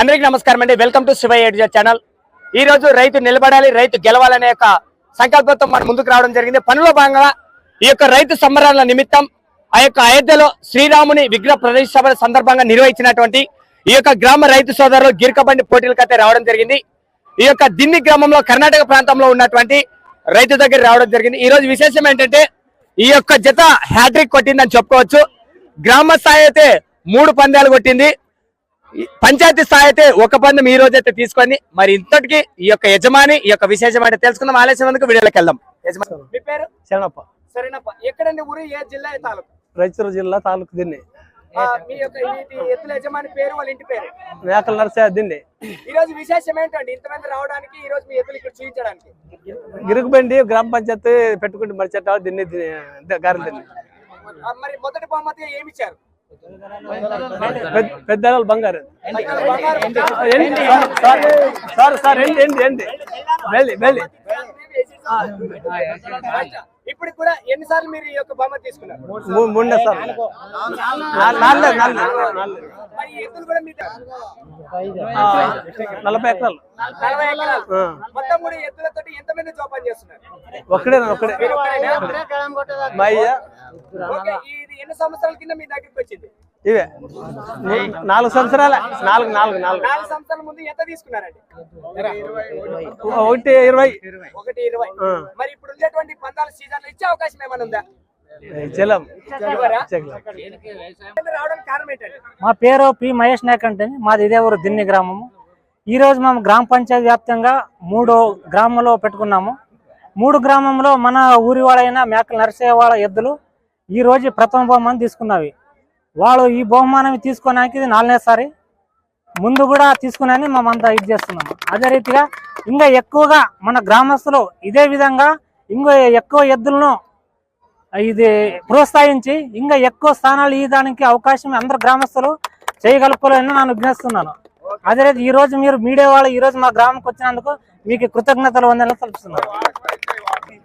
అందరికీ నమస్కారం అండి. వెల్కమ్ టు శివ ఎడ్జా ఛానల్ ఈ రోజు రైతు నిలబడాలి రైతు గెలవాలనే యొక్క సంకల్పంతో మనం ముందుకు రావడం జరిగింది. పనిలో భాగంగా ఈ యొక్క రైతు సంబరాల నిమిత్తం ఆ యొక్క అయోధ్యలో శ్రీరాముని విగ్రహ ప్రతిష్టాపన సందర్భంగా నిర్వహించినటువంటి ఈ యొక్క గ్రామ రైతు సోదరులు గిరికబండి పోటీలకు అయితే రావడం జరిగింది. ఈ యొక్క దిన్ని గ్రామంలో కర్ణాటక ప్రాంతంలో ఉన్నటువంటి రైతు దగ్గర రావడం జరిగింది. ఈ రోజు విశేషం ఏంటంటే ఈ యొక్క జత హ్యాట్రిక్ కొట్టిందని చెప్పుకోవచ్చు. గ్రామ స్థాయి అయితే మూడు పందాలు కొట్టింది. పంచాయతీ స్థాయి అయితే ఒక పందెం ఈ రోజు అయితే తీసుకొని మరి ఇంతటికి ఈ యొక్క యజమాని ఈ యొక్క విశేషం అంటే తెలుసుకుందాం. ఆలస్యం ఎందుకు వీడియోలోకి వెళ్దాం. యజమాని మీ పేరు? శరణప్ప. సరేనప్ప ఎక్కడండి ఊరు? ఏ జిల్లా తాలూకు? రాయచూరు జిల్లా తాలూకు దిన్ని. మీ యొక్క ఎత్తుల యజమాని పేరు వాళ్ళ ఇంటి పేరు? మేకల నరసే దిన్ని. ఈ రోజు విశేషం ఏంటండి? ఇంతమంది రావడానికి ఈ రోజు మీ ఎత్తులు ఇక్కడ చూపించడానికి. గిరుగుబండి గ్రామ పంచాయతీ పెట్టుకుంటే మరి చెట్టాలు దిన్ని గారి దిన్ని. మరి మొదటి బహుమతిగా ఏమి ఇచ్చారు? పెద్ద- పెద్ద వాళ్ళు బంగారు? సార్ సార్ సార్ ఏంటి? ఏంటి? ఏంటి? వెళ్ళి వెళ్ళి. ఇప్పుడు కూడా ఎన్నిసార్లు మీరు ఈ యొక్క బహుమతి తీసుకున్నారు? మూ- మూడునే సార్. నలభై ఎకరాలు. నలభై ఎకరాలు. ఆ. మొత్తం కూడా ఎత్తులతో ఎంతమంది జోపాన్ చేస్తున్నారు? ఒక్కడే ఒక్కడే? మీరు ఒక్కరేనా? మా అయ్య ఓకే, ఇది ఎన్ని సంవత్సరాల కింద మీ దగ్గరికి వచ్చింది? ఇవే. నాలుగు సంవత్సరాల. నాలుగు నాలుగు నాలుగు. నాలుగు సంవత్సరాల ముందు ఎంత తీసుకున్నారండి? ఒకటి ఇరవై. ఒకటి ఇరవై. మరి ఇప్పుడు ఉండేటువంటి పందాల సీజన్ ఇచ్చే అవకాశం ఏమైనా ఉందా? మా పేరు పి మహేష్ నాయక్ అంటే మాది ఇదే ఊరు దిన్ని గ్రామము. ఈ రోజు మేము గ్రామ పంచాయతీ వ్యాప్తంగా మూడు గ్రామంలో పెట్టుకున్నాము. మూడు గ్రామంలో మన ఊరి వాళ్ళైన మేకల నరసయ్య వాళ్ళ ఎద్దులు ఈ రోజు ప్రథమ బహుమానం తీసుకున్నవి. వాళ్ళు ఈ బహుమానం తీసుకోవడానికి ఇది నాలుగేసారి ముందు కూడా తీసుకున్నాని మేమంతా ఇది చేస్తున్నాము. అదే రీతిగా ఇంకా ఎక్కువగా మన గ్రామస్తులు ఇదే విధంగా ఇంకా ఎక్కువ ఎద్దులను ఇది ప్రోత్సహించి ఇంకా ఎక్కువ స్థానాలు ఇవ్వడానికి అవకాశం అందరు గ్రామస్తులు చేయగలుపుకోవాలని నేను విజ్ఞిస్తున్నాను. అదే రీతి ఈ రోజు మీరు మీడియా వాళ్ళు ఈ రోజు మా గ్రామంకి వచ్చినందుకు మీకు కృతజ్ఞతలు ఉందని తెలుపుతున్నాను.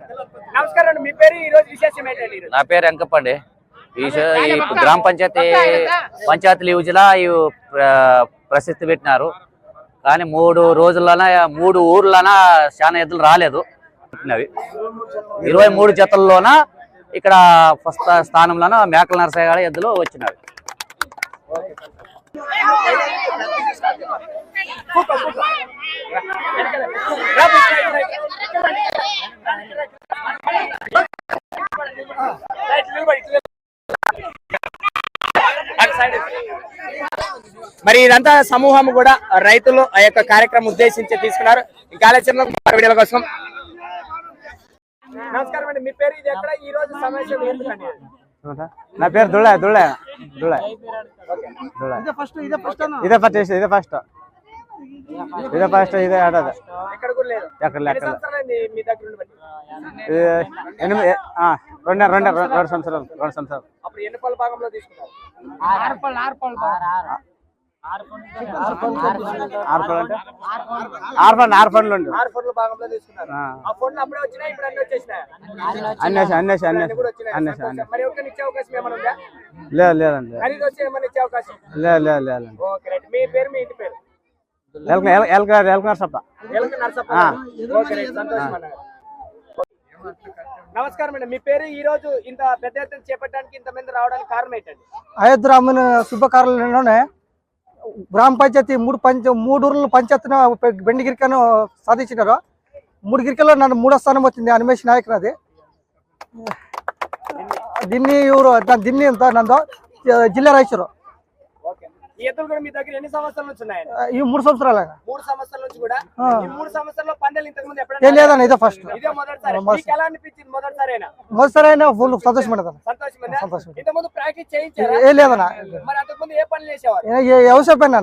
నమస్కారం అండి. మీ పేరు ఈ రోజు విశేషం ఏంటండి? నా పేరు వెంకప్పండి. ఈ గ్రామ పంచాయతీ పంచాయతీ లీవ్జ్లా ఈ ప్ర- ప్రసిద్ధి పెట్టినారు. కానీ మూడు రోజుల్లోన మూడు ఊర్లన చాలా ఎద్దులు రాలేదు. పుట్టినవి ఇరవై మూడు జతల్లోన ఇక్కడ ఫస్ట్ స్థానంలోన మేకల నరసయ్య గారి ఎద్దులు వచ్చినవి. మరి ఇదంతా సమూహం కూడా రైతులు ఆ యొక్క కార్యక్రమం ఉద్దేశించి తీసుకున్నారు. ఇంకా ఆలోచనలో వీడియోల కోసం నమస్కారం అండి. మీ పేరు ఇది ఎక్కడ? ఈ రోజు సమావేశం ఎందుకండి? నా పేరు దుళ్ళ దుళ్ళ దుళ్ళ. దుళ్ళ ఇదే ఫస్ట్ ఇదే ఫస్ట్ ఇదే ఫస్ట్ ఇదే ఫస్ట్ ఇదే ఆడదు. ఎక్కడ ఎక్కడ? ఎనిమిది ఆ, రెండు రెండు రెండు సంవత్సరాలు. రెండు సంవత్సరాలు. అప్పుడు ఎన్ని పళ్ళ భాగంలో తీసుకున్నారు? ఆరు పళ్ళు ఆరు పండ్లు ఆరు పండ్లు ఉండు. ఆరు ఫోన్ల భాగంలో తీసుకున్నారు. ఆ. ఫోన్లు అప్పుడే వచ్చినాయి? ఇప్పుడు అన్ని వచ్చేసినాయి? అన్నేసి అన్నేసి అన్ని అన్నేసి అన్నేసి మరి ఇచ్చే అవకాశం ఏమైనా ఉందా? లేదు లేదండి. ఖరీదు వచ్చి ఏమైనా ఇచ్చే అవకాశం? లేదు లేదు లేదండి. Okay right. మీ పేరు మీ ఇంటి పేరు? ఎలక ఎలక ఎలక సప్ప ఎలక నరసప్ప. Okay right. సంతోషం అన్న. నమస్కారం అండి మీ పేరు ఈ రోజు ఇంత పెద్ద ఎత్తున చేపట్టడానికి ఇంతమంది రావడానికి కారణం ఏంటండి? అయోధ్యరాముని శుభకార్యంలోనే గ్రామ పంచాయతీ మూడు పంచ మూడు ఊర్ల పంచాయతీని బెండి గిరికను సాధించినారు. మూడు గిరికల్లో నన్ను మూడో స్థానం వచ్చింది. అనిమేష్ నాయక్ అది దీన్ని ఇವರು దిన్ని దీన్ని నందు నందో జిల్లా రాయచూరు. ఈ ఎత్తులు కూడా మీ దగ్గర ఎన్ని సంవత్సరాల నుంచి ఉన్నాయండి? ఈ మూడు సంవత్సరాలు మూడు సంవత్సరాల నుంచి కూడా. ఈ మూడు సంవత్సరాల్లో పందాలు ఇంతకు ముందు ఏ ఎప్పుడైనా లేదన్న ఇదే ఫస్ట్ ఇదే మొదటిసారి. మొదటి- మీకు ఎలా అనిపించింది మొదటిసారైనా? మొదటిసారి అయినా ఫుల్ సంతోషమైనది సంతోషమేనా సంతోషం. ఇంత ముందు ప్రాక్టీస్ చేయించారా? ఏ లేదన్న. మరి అంతకుముందు ఏ పనులు చేసేవారు? వ్యవసాయ పైన.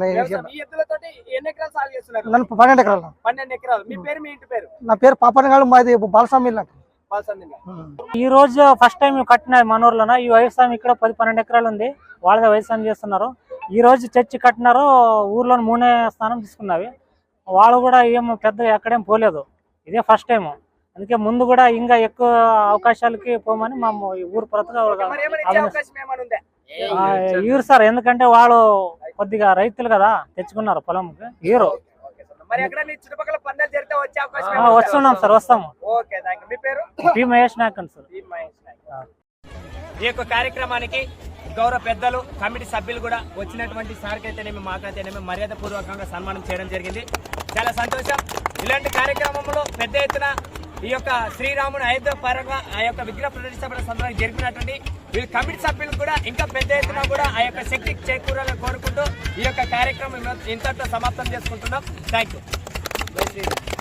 ఈ ఎద్దులతోటి ఎన్ని ఎకరాలు సాగు చేస్తున్నారు? నన్ను పన్నెండు ఎకరాలు పన్నెండు ఎకరాలు. మీ పేరు మీ ఇంటి పేరు? నా పేరు పాపనగాడు మాది బాలస్వామి ఇల్లు అంట. ఈ రోజు ఫస్ట్ టైం కట్టిన మనూరులోన ఈ వ్యవసాయం ఇక్కడ పది పన్నెండు ఎకరాలు ఉంది. వాళ్ళదే వ్యవసాయం చేస్తున్నారు. ఈ రోజు చర్చి కట్టినారు ఊర్లో మూడే స్థానం తీసుకున్నవి. వాళ్ళు కూడా ఏం పెద్ద ఎక్కడేం పోలేదు. ఇదే ఫస్ట్ టైం అందుకే ముందు కూడా ఇంకా ఎక్కువ అవకాశాలకి పోమని మా ఊరు ప్రతగా ఇవ్వరు సార్ ఎందుకంటే వాళ్ళు కొద్దిగా రైతులు కదా తెచ్చుకున్నారు పొలంకి. ఉందా? వస్తున్నాం సార్ వస్తాము. ఓకే థ్యాంక్ మీ పేరు? పి మహేష్ నాయక్ అండి సార్ ఈ యొక్క కార్యక్రమానికి గౌరవ పెద్దలు కమిటీ సభ్యులు కూడా వచ్చినటువంటి సార్కి అయితేనేమి మాకైతేనేమి మర్యాద పూర్వకంగా సన్మానం చేయడం జరిగింది. చాలా సంతోషం. ఇలాంటి కార్యక్రమంలో పెద్ద ఎత్తున ఈ యొక్క శ్రీరాముడు అయోధ్య పరంగా ఆ యొక్క విగ్రహ ప్రదర్శన సందర్భంగా జరిపినటువంటి వీళ్ళ కమిటీ సభ్యులు కూడా ఇంకా పెద్ద ఎత్తున కూడా ఆ యొక్క శక్తి చేకూరాలని కోరుకుంటూ ఈ యొక్క కార్యక్రమం ఇంతటితో సమాప్తం చేసుకుంటున్నాం. Thank you